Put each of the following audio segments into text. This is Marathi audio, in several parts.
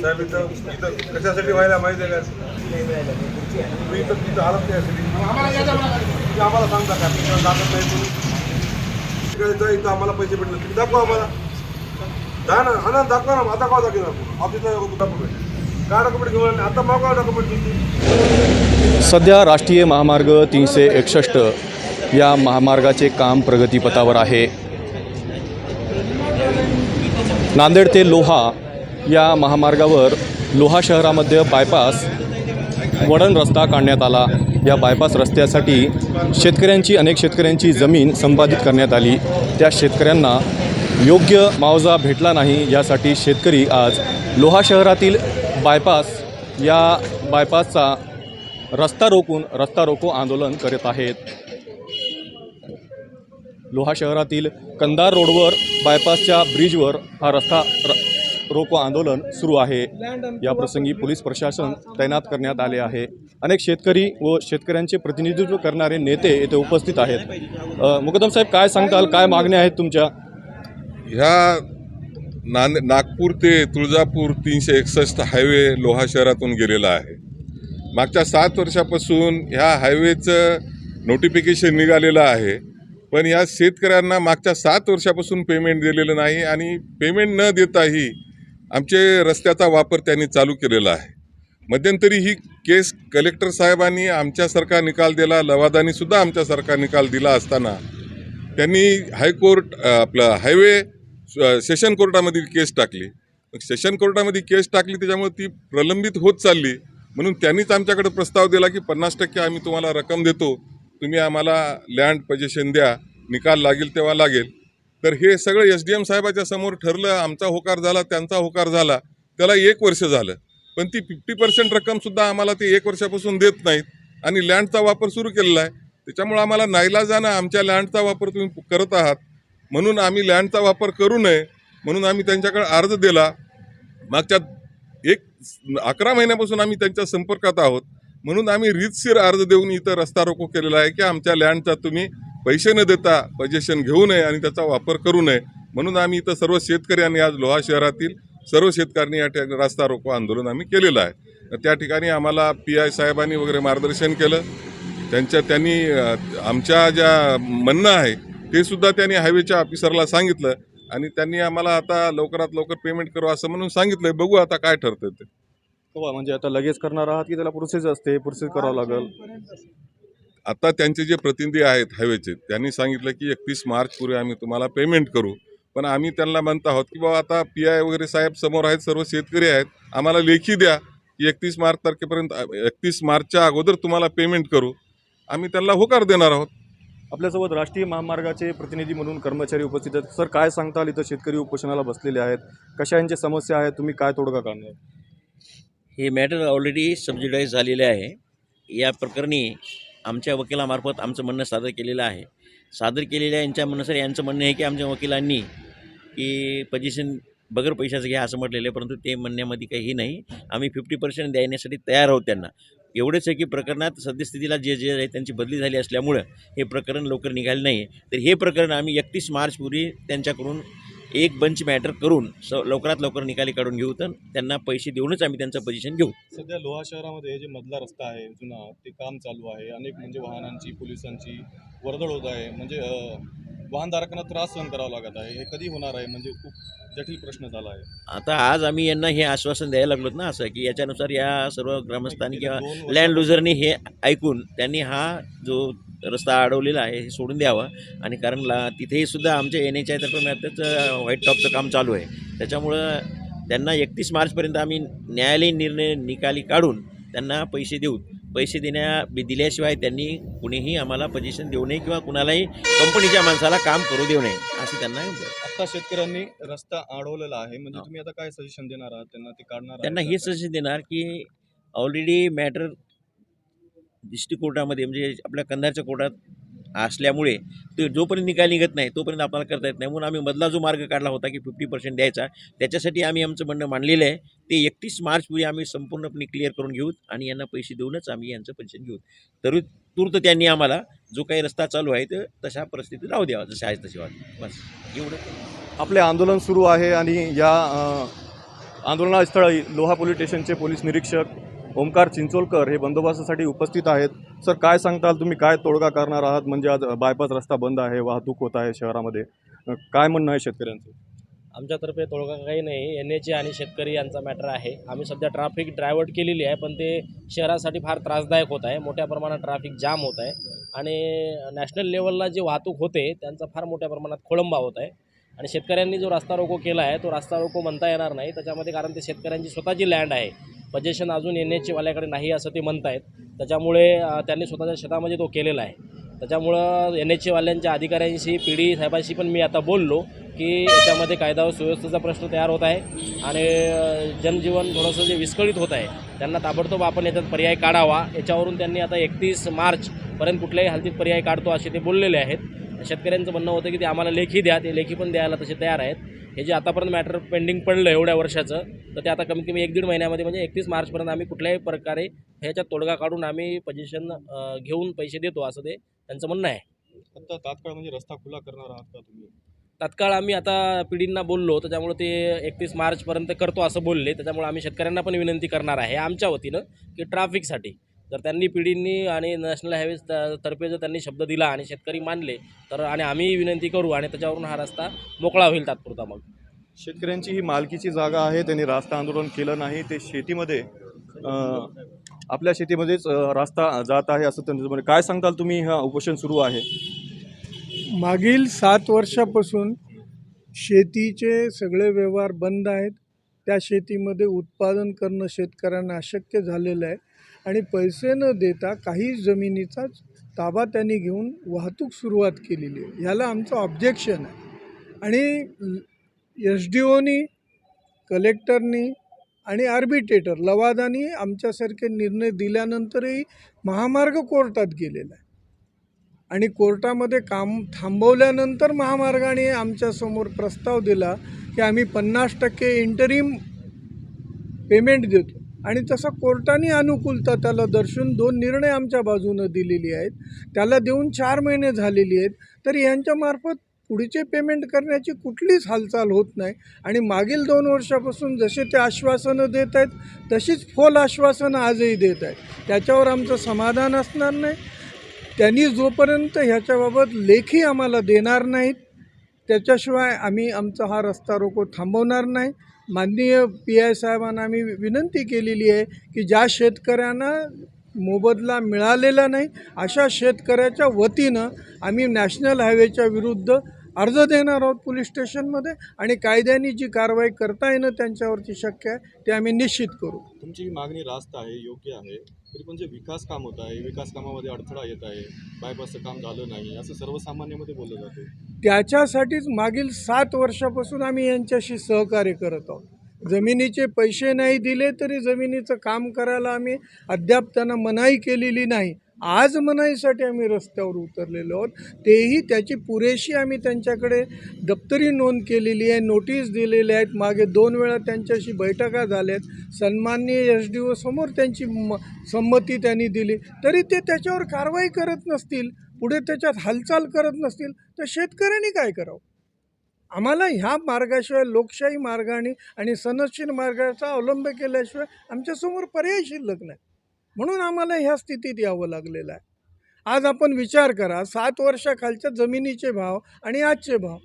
साहेब इथं इथं कशासाठी व्हायला माहिती आहे का? तुम्ही इथं तिथं आलात त्यासाठी तुम्ही आम्हाला सांगता का? तुम्ही दाखवत नाही तुम्ही. तिकडे जा, इथं आम्हाला पैसे भेटले. तुम्ही दाखवा आम्हाला. जा ना. हा ना दाखवा ना. आता का दाखवा ऑफिसला आले? तुमची सध्या राष्ट्रीय महामार्ग तीनशे एकसष्ट या महामार्गाचे काम प्रगतीपथावर आहे. नांदेड ते लोहा या महामार्गावर लोहा शहरामध्ये बायपास वडण रस्ता काढण्यात आला. या बायपास रस्त्यासाठी शेतकऱ्यांची अनेक शेतकऱ्यांची जमीन संपादित करण्यात आली. त्या शेतकऱ्यांना योग्य मावजा भेटला नाही. यासाठी शेतकरी आज लोहा शहरातील बायपास या बायपासचा रस्ता रोखून रस्ता रोको आंदोलन करत आहेत. लोहा शहरातील कंदार रोडवर बायपासच्या ब्रिजवर हा रस्ता र रोको आंदोलन सुरू आहे. या प्रसंगी पोलीस प्रशासन तैनात करण्यात आले आहे. अनेक शेतकरी व शेतकऱ्यांचे प्रतिनिधित्व करणारे नेते येथे उपस्थित आहेत. मुकदम साहेब काय सांगताल? काय मागण्या आहेत तुमच्या? ह्या नांद नागपूर ते तुळजापूर तीनशे एकसष्ट हायवे लोहा शहरातून गेलेला आहे. मागच्या सात वर्षापासून ह्या हायवेचं नोटिफिकेशन निघालेलं आहे. पण या शेतकऱ्यांना मागच्या सात वर्षापासून पेमेंट दिलेलं नाही आणि पेमेंट न देताही आमचे रस्त्याचा वापर त्यांनी चालू केलेला आहे. मध्यंतरी ही केस कलेक्टर साहेबांनी आमच्यासारखा निकाल दिला लवादानीसुद्धा आमच्यासारखा निकाल दिला असताना त्यांनी हायकोर्ट आपलं हायवे सेशन कोर्टामध्ये केस टाकली. सेशन कोर्टामध्ये केस टाकली त्याच्यामुळे ती प्रलंबित होत चालली. म्हणून त्यांनीच आमच्याकडे प्रस्ताव दिला की पन्नास टक्के आम्ही तुम्हाला रक्कम देतो. तुम्ही आम्हाला लँड पजेशन द्या निकाल लागेल तेव्हा लागेल. तर हे सगळं एस डी एम साहेबाच्या समोर ठरलं आमचा होकार झाला त्यांचा होकार झाला त्याला एक वर्ष झालं. पण ती फिफ्टी पर्सेंट रक्कमसुद्धा आम्हाला ते एक वर्षापासून देत नाहीत आणि लँडचा वापर सुरू केलेला आहे. त्याच्यामुळं आम्हाला नाईला जाणं आमच्या लँडचा वापर तुम्ही करत आहात. म्हणून आम्ही लँडचा वापर करू नये म्हणून आम्ही त्यांच्याकडे अर्ज दिला. मागच्या एक अकरा महिन्यापासून आम्ही त्यांच्या संपर्कात आहोत. म्हणून आम्ही रीतशीर अर्ज देऊन इथं रस्ता रोको केलेला आहे की आमच्या लँडचा तुम्ही पैसे न देता पजेशन घेऊ नये आणि त्याचा वापर करू नये. म्हणून आम्ही इथं सर्व शेतकऱ्यांनी आज लोहा शहरातील सर्व शेतकऱ्यांनी या ठिकाणी रस्ता रोको आंदोलन आम्ही केलेलं आहे. त्या ठिकाणी आम्हाला पी आय साहेबांनी वगैरे मार्गदर्शन केलं. त्यांच्या त्यांनी आमच्या ज्या म्हणणं आहे ते सुद्धा त्यांनी हायवेच्या ऑफिसरला सांगितलं आणि त्यांनी आम्हाला आता लवकरात लवकर पेमेंट करू असं म्हणून सांगितलंय. बघू आता काय ठरतं ते. हो, म्हणजे आता लगेच करणार आहात की त्याला प्रोसेस असते प्रोसेस करावं लागेल? आता त्यांचे जे प्रतिनिधी आहेत हायवेचे त्यांनी सांगितलं की एकतीस मार्चपूर्वी आम्ही तुम्हाला पेमेंट करू. पण आम्ही त्यांना म्हणत आहोत की बाबा आता पी आय वगैरे साहेब समोर आहेत सर्व शेतकरी आहेत आम्हाला लेखी द्या की एकतीस मार्च तारखेपर्यंत एकतीस मार्चच्या अगोदर तुम्हाला पेमेंट करू. आम्ही त्यांना होकार देणार आहोत. आपल्यासोबत राष्ट्रीय महामार्गाचे प्रतिनिधी म्हणून कर्मचारी उपस्थित आहेत. सर काय सांगताल इथं शेतकरी उपोषणाला बसलेले आहेत? कशा यांच्या समस्या आहेत तुम्ही काय तोडगा काढणार? हे मॅटर ऑलरेडी सबज्युडाईज झालेले आहे. या प्रकरणी आमच्या वकिलामार्फत आमचं म्हणणं सादर केलेलं आहे. सादर केलेल्या यांच्या म्हणण्यानुसार यांचं म्हणणं आहे की आमच्या वकिलांनी की पोझिशन बगर पैशाचं घ्या असं म्हटलेलं आहे परंतु ते म्हणण्यामध्ये काही नाही. आम्ही फिफ्टी पर्सेंट द्यायण्यासाठी तयार आहोत त्यांना. एवढंच आहे की प्रकरणात सद्यस्थितीला जे जे आहे त्यांची बदली झाली असल्यामुळं हे प्रकरण लवकर निघाले नाही तर हे प्रकरण आम्ही एकतीस मार्चपूर्वी त्यांच्याकडून एक बंच मॅटर करून स लवकरात लवकर निकाली काढून घेऊ तर त्यांना पैसे देऊनच आम्ही त्यांचं पोझिशन घेऊ. सध्या लोहा शहरामध्ये जे मधला रस्ता आहे जुना ते काम चालू आहे. अनेक म्हणजे वाहनांची पोलिसांची वर्दळ होत आहे. म्हणजे वाहनधारकांना त्रास सहन करावा लागत आहे. हे कधी होणार आहे? म्हणजे खूप जटिल प्रश्न झाला आहे. आता आज आम्ही यांना हे आश्वासन द्यायला लागलोत ना असं की याच्यानुसार या सर्व ग्रामस्थांनी किंवा लँड लुजरनी हे ऐकून त्यांनी हा जो रस्ता अडवलेला आहे हे सोडून द्यावा. आणि कारण ला तिथेही सुद्धा आमच्या एन एच आयतर्फे मॅथच व्हाईट टॉपचं काम चालू आहे. त्याच्यामुळं त्यांना एकतीस मार्चपर्यंत आम्ही न्यायालयीन निर्णय निकाली काढून त्यांना पैसे देऊ पैसे देण्या दिल्याशिवाय त्यांनी कुणीही आम्हाला पोझिशन देऊ नये किंवा कुणालाही कंपनीच्या माणसाला काम करू देऊ नये असे त्यांना आता शेतकऱ्यांनी रस्ता अडवलेला आहे. म्हणजे तुम्ही आता काय सजेशन देणार आहात? त्यांना ते काढणार त्यांना? हे सजेशन देणार की ऑलरेडी मॅटर डिस्ट्रिक्ट कोर्टामध्ये म्हणजे आपल्या कंधारच्या कोर्टात असल्यामुळे तो जोपर्यंत निकाल निघत नाही तोपर्यंत आपल्याला करता येत नाही. म्हणून आम्ही मधला जो मार्ग काढला होता की फिफ्टी पर्सेंट द्यायचा त्याच्यासाठी आम्ही आमचं म्हणणं मांडलेलं आहे ते एकतीस मार्चपूर्वी आम्ही संपूर्णपणे क्लिअर करून घेऊ आणि यांना पैसे देऊनच आम्ही यांचं पेन्शन घेऊ तरी तूर्त त्यांनी आम्हाला जो काही रस्ता चालू आहे तर तशा परिस्थितीत राहू द्यावा जसे आहे तसे वाट बस. एवढं. आपले आंदोलन सुरू आहे आणि या आंदोलनास्थळी लोहा पोलीस स्टेशनचे पोलीस निरीक्षक ओमकार चिंचोलकर हे बंदोबस्तासाठी उपस्थित आहेत. सर काय सांगताल तुम्ही? काय तोडगा करणार आहात? म्हणजे आज बायपास रस्ता बंद आहे वाहतूक होत आहे शहरामध्ये. काय म्हणणं आहे शेतकऱ्यांचं? आमच्यातर्फे तोडगा काही नाही. एन एच आणि शेतकरी यांचा मॅटर आहे. आम्ही सध्या ट्रॅफिक ड्रायव्हर्ट केलेली आहे पण ते शहरासाठी फार त्रासदायक होत आहे. मोठ्या प्रमाणात ट्रॅफिक जाम होत आहे. आणि नॅशनल लेवलला जी वाहतूक होते त्यांचा फार मोठ्या प्रमाणात खोळंबा होत आहे. आणि शेतकऱ्यांनी जो रस्ता रोको केला आहे तो रस्ता रोको म्हणता येणार नाही. त्याच्यामध्ये कारण ते शेतकऱ्यांची स्वतःची लँड आहे. पजेशन अजून एन एच वाल्याकडे नाही असं ते म्हणत आहेत त्याच्यामुळे त्यांनी स्वतःच्या शेतामध्ये तो केलेला आहे. त्याच्यामुळं एन एच वाल्यांच्या अधिकाऱ्यांशी पी डी साहेबांशी पण मी आता बोललो की याच्यामध्ये कायदा व सुव्यवस्थेचा प्रश्न तयार होत आहे आणि जनजीवन थोडंसं जे विस्कळीत होत आहे त्यांना ताबडतोब आपण याच्यात पर्याय काढावा. याच्यावरून त्यांनी आता एकतीस मार्चपर्यंत कुठल्याही हालतीत पर्याय काढतो असे ते बोललेले आहेत. शेतकऱ्यांचं म्हणणं होतं की ते आम्हाला लेखी द्या ते लेखी पण द्यायला तसे तयार आहेत. हे जे आतापर्यंत मॅटर पेंडिंग पडलं एवढ्या वर्षाचं तर ते आता कमीत कमी एक दीड महिन्यामध्ये म्हणजे एकतीस मार्चपर्यंत आम्ही कुठल्याही प्रकारे ह्याच्यात तोडगा काढून आम्ही पोझिशन घेऊन पैसे देतो असं ते त्यांचं म्हणणं आहे. आता तात्काळ म्हणजे रस्ता खुला करणार आहात का तुम्ही? तात्काळ आम्ही आता पिढींना बोललो त्याच्यामुळे ते एकतीस मार्चपर्यंत करतो असं बोलले त्याच्यामुळे आम्ही शेतकऱ्यांना पण विनंती करणार आहे आमच्या वतीनं की ट्रॅफिकसाठी जर त्यांनी पिढींनी आणि नॅशनल हायवेज तर्फे जर त्यांनी शब्द दिला आणि शेतकरी मानले तर आणि आम्ही विनंती करू आणि त्याच्यावरून हा रस्ता मोकळा होईल तात्पुरता मग. शेतकऱ्यांची ही मालकीची जागा आहे त्यांनी रास्ता आंदोलन केलं नाही ते शेतीमध्ये आपल्या शेतीमध्येच रास्ता जात आहे असं त्यांचं काय सांगताल तुम्ही? हा उपोषण सुरू आहे. मागील सात वर्षापासून शेतीचे सगळे व्यवहार बंद आहेत. त्या शेतीमध्ये उत्पादन करणं शेतकऱ्यांना अशक्य झालेलं आहे. आणि पैसे न देता काही जमिनीचाच ताबा त्यांनी घेऊन वाहतूक सुरुवात केलेली आहे. ह्याला आमचं ऑब्जेक्शन आहे. आणि एस डी ओनी कलेक्टरनी आणि आर्बिटेटर लवादानी आमच्यासारखे निर्णय दिल्यानंतरही महामार्ग कोर्टात गेलेला आहे. आणि कोर्टामध्ये काम थांबवल्यानंतर महामार्गाने आमच्यासमोर प्रस्ताव दिला की आम्ही पन्नास टक्के इंटरिम पेमेंट देतो. आणि तसं कोर्टाने अनुकूलता त्याला दर्शवून दोन निर्णय आमच्या बाजूनं दिलेली आहेत. त्याला देऊन चार महिने झालेली आहेत. तर यांच्यामार्फत पुढचे पेमेंट करण्याची कुठलीच हालचाल होत नाही. आणि मागील दोन वर्षापासून जसे ते आश्वासनं देत आहेत तशीच फोल आश्वासनं आजही देत आहेत. त्याच्यावर आमचं समाधान असणार नाही. त्यांनी जोपर्यंत ह्याच्याबाबत लेखी आम्हाला देणार नाहीत त्याच्याशिवाय आम्ही आमचा हा रस्ता रोको थांबवणार नाही. माननीय पी आय साहेबांना आम्ही विनंती केलेली आहे की ज्या शेतकऱ्यांना मोबदला मिळालेला नाही अशा शेतकऱ्याच्या वतीनं आम्ही नॅशनल हायवेच्या विरुद्ध अर्ज देणार आहोत पोलीस स्टेशनमध्ये आणि कायद्याने जी कारवाई करता येणं त्यांच्यावरती शक्य आहे ते आम्ही निश्चित करू. तुमची मागणी रास्त आहे योग्य आहे. तरी पण जे विकास काम होत आहे विकास कामामध्ये अडथळा येत आहे बायपासचं काम झालं नाही असं सर्वसामान्यामध्ये बोललं जातं त्याच्यासाठीच मागील सात वर्षापासून आम्ही यांच्याशी सहकार्य करत आहोत. जमिनीचे पैसे नाही दिले तरी जमिनीचं काम करायला आम्ही अद्याप त्यांना मनाई केलेली नाही. आज मनाईसाठी आम्ही रस्त्यावर उतरलेलो आहोत. तेही त्याची पुरेशी आम्ही त्यांच्याकडे दप्तरी नोंद केलेली आहे नोटीस दिलेल्या आहेत. मागे दोन वेळा त्यांच्याशी बैठका झाल्यात. सन्माननीय एस डी ओ समोर त्यांची म संमती त्यांनी दिली. तरी ते त्याच्यावर कारवाई करत नसतील पुढे त्याच्यात हालचाल करत नसतील तर शेतकऱ्यांनी काय करावं? आम्हाला ह्या मार्गाशिवाय लोकशाही मार्गाने आणि सनदशील मार्गाचा अवलंब केल्याशिवाय आमच्यासमोर पर्याय शिल्लक नाही. म्हणून आम्हाला ह्या स्थितीत यावं लागलेलं आहे. आज आपण विचार करा सात वर्षाखालच्या जमिनीचे भाव आणि आजचे भाव.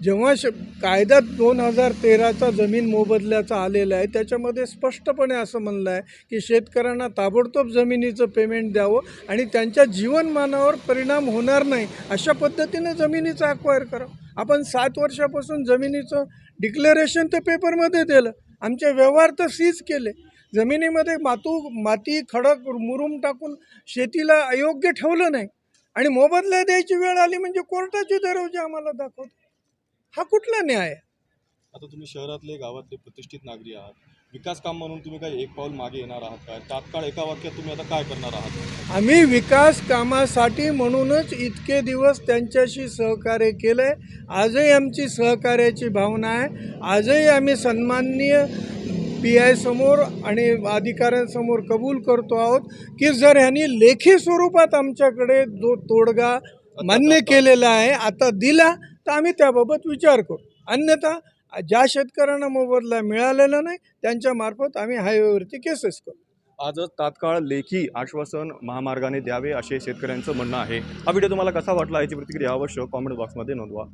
जेव्हा श कायद्यात दोन हजार तेराचा जमीन मोबदल्याचा आलेला आहे त्याच्यामध्ये स्पष्टपणे असं म्हणलं आहे की शेतकऱ्यांना ताबडतोब जमिनीचं पेमेंट द्यावं आणि त्यांच्या जीवनमानावर परिणाम होणार नाही अशा पद्धतीने जमिनीचं अक्वायर करावं. आपण सात वर्षापासून जमिनीचं डिक्लेरेशन तर पेपरमध्ये दिलं. आमचे व्यवहार तर सीज केले. जमिनीमध्ये मातू माती खडक मुरुम टाकून शेतीला अयोग्य ठेवलं नाही. आणि मोबदला द्यायची वेळ आली म्हणजे कोर्टाचे दरवाजे आम्हाला दाखवतो हा कुठला न्याय आहे? आता तुम्ही शहरातले गावातले प्रतिष्ठित नागरी आहात. विकास काम म्हणून तुम्ही काय एक पाऊल मागे येणार आहात काय तात्काळ एका वाक्यात तुम्ही आता काय करणार आहात? आम्ही विकास कामासाठी म्हणूनच इतके दिवस त्यांच्याशी सहकार्य केलं आहे आजही आमची सहकार्याची भावना आहे. आजही आम्ही सन्माननीय पी आय समोर आणि अधिकाऱ्यांसमोर कबूल करतो आहोत की जर ह्यांनी लेखी स्वरूपात आमच्याकडे जो तोडगा मान्य केलेला आहे आता दिला तर आम्ही त्याबाबत विचार करू. अन्यथा ज्या शेतकऱ्यांना मोबदला मिळालेला नाही त्यांच्यामार्फत आम्ही हायवेवरती केसेस करू. आजच तात्काळ लेखी आश्वासन महामार्गाने द्यावे असे शेतकऱ्यांचं म्हणणं आहे. हा व्हिडिओ तुम्हाला कसा वाटला याची प्रतिक्रिया अवश्य कॉमेंट बॉक्समध्ये नोंदवा.